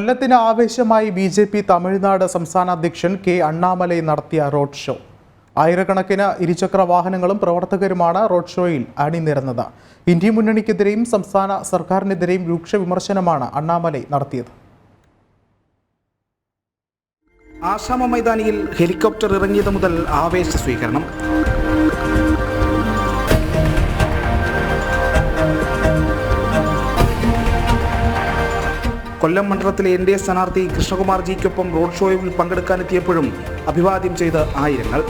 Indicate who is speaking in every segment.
Speaker 1: കൊല്ലത്തിന് ആവേശമായി B J P Tamil Nadu സംസ്ഥാന അധ്യക്ഷൻ കെ അണ്ണാമലൈ നടത്തിയ റോഡ് ഷോ. ആയിരക്കണക്കിന് ഇരുചക്ര വാഹനങ്ങളും പ്രവർത്തകരുമാണ് റോഡ് ഷോയിൽ അണിനിരന്നത്. ഇന്ത്യ മുന്നണിക്കെതിരെയും സംസ്ഥാന സർക്കാരിനെതിരെയും രൂക്ഷ വിമർശനമാണ് അണ്ണാമലൈ നടത്തിയത്.
Speaker 2: ആശാമ മൈതാനിയിൽ ഹെലികോപ്റ്റർ ഇറങ്ങിയത് മുതൽ ആവേശ സ്വീകരണം. കൊല്ലം മണ്ഡലത്തിലെ എൻ ഡി എ സ്ഥാനാർത്ഥി കൃഷ്ണകുമാർ ജിക്കൊപ്പം റോഡ് ഷോയിൽ പങ്കെടുക്കാനെത്തിയപ്പോഴും അഭിവാദ്യം ചെയ്ത് ആയിരങ്ങൾ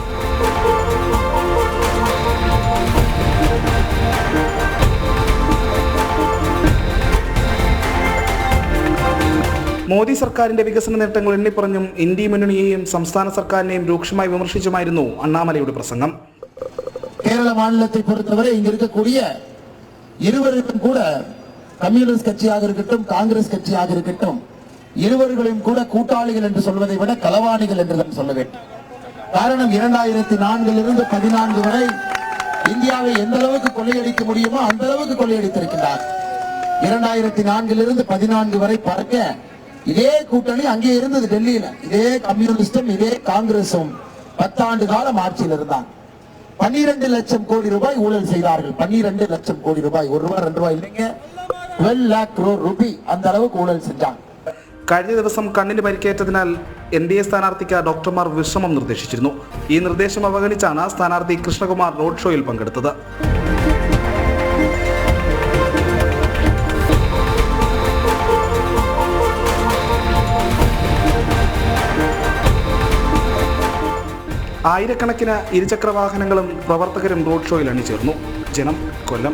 Speaker 2: മോദി സർക്കാരിന്റെ വികസന നേട്ടങ്ങൾ എണ്ണിപ്പറഞ്ഞും ഇന്ത്യ മുന്നണിയെയും സംസ്ഥാന സർക്കാരിനെയും രൂക്ഷമായി വിമർശിച്ചുമായിരുന്നു അണ്ണാമലയുടെ പ്രസംഗം
Speaker 3: கேரள மாநிலத்தை பொறுத்தவரை இங்க இருக்கக்கூடிய இருவருக்கும் கூட கம்யூனிஸ்ட் கட்சியாக இருக்கட்டும் காங்கிரஸ் கட்சியாக இருக்கட்டும் இருவர்களையும் கூட கூட்டாளிகள் என்று சொல்வதை விட களவாணிகள் என்று சொல்ல வேண்டும். காரணம் இரண்டாயிரத்தி நான்கிலிருந்து பதினான்கு வரை இந்தியாவை எந்த அளவுக்கு கொள்ளையடிக்க முடியுமோ அந்த அளவுக்கு கொள்ளையடித்திருக்கிறார் இரண்டாயிரத்தி நான்கிலிருந்து பதினான்கு வரை பறக்க இதே கூட்டணி அங்கே இருந்தது டெல்லியில. இதே கம்யூனிஸ்டும் இதே காங்கிரசும் பத்தாண்டு காலம் ஆட்சியில் இருந்தான் பன்னிரண்டு லட்சம் கோடி ரூபாய் ஊழல் செய்தார்கள். பன்னிரண்டு லட்சம் கோடி ரூபாய். ஒரு ரூபாய் ரெண்டு ரூபாய் இல்லைங்க. டுவெல் லேக் crore ருபி அந்த அளவுக்கு ஊழல் செஞ்சாங்க
Speaker 2: കഴിഞ്ഞ ദിവസം കണ്ണിന് പരിക്കേറ്റതിനാൽ എൻ ഡി എ സ്ഥാനാർത്ഥിക്ക് ഡോക്ടർമാർ വിശ്രമം നിർദ്ദേശിച്ചിരുന്നു ഈ നിർദ്ദേശം അവഗണിച്ചാണ് സ്ഥാനാർത്ഥി കൃഷ്ണകുമാർ റോഡ് ഷോയിൽ പങ്കെടുത്തത് ആയിരക്കണക്കിന് ഇരുചക്ര വാഹനങ്ങളും പ്രവർത്തകരും റോഡ് ഷോയിൽ അണിചേർന്നു ജനം കൊല്ലം